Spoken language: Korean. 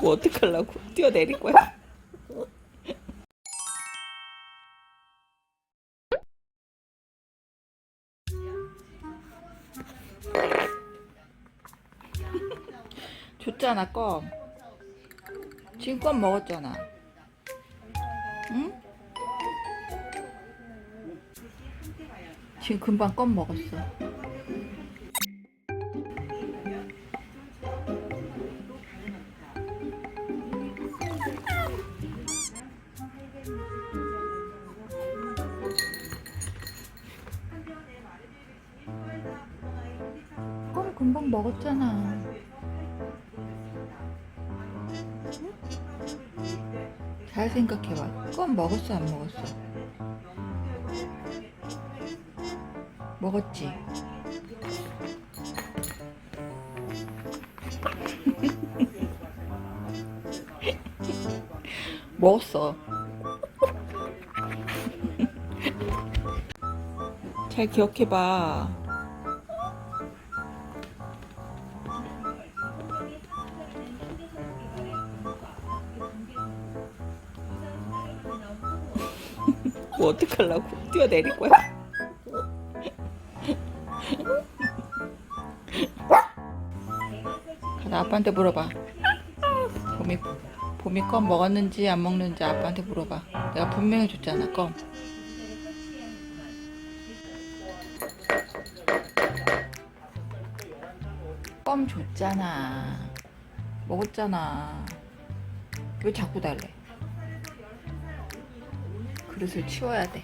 뭐 어떡하려고 뛰어내릴 거야? 줬잖아 껌 지금 껌 먹었잖아 응? 지금 금방 껌 먹었어 껌 금방 먹었잖아 잘 생각해봐. 껌 먹었어, 안 먹었어? 먹었지? 먹었어. 잘 기억해봐. 뭐 어떡하려고? 뛰어내릴 거야? 가자 아빠한테 물어봐. 봄이 봄이 껌 먹었는지 안 먹는지 아빠한테 물어봐. 내가 분명히 줬잖아 껌. 껌 줬잖아. 먹었잖아. 왜 자꾸 달래 그릇을 치워야 돼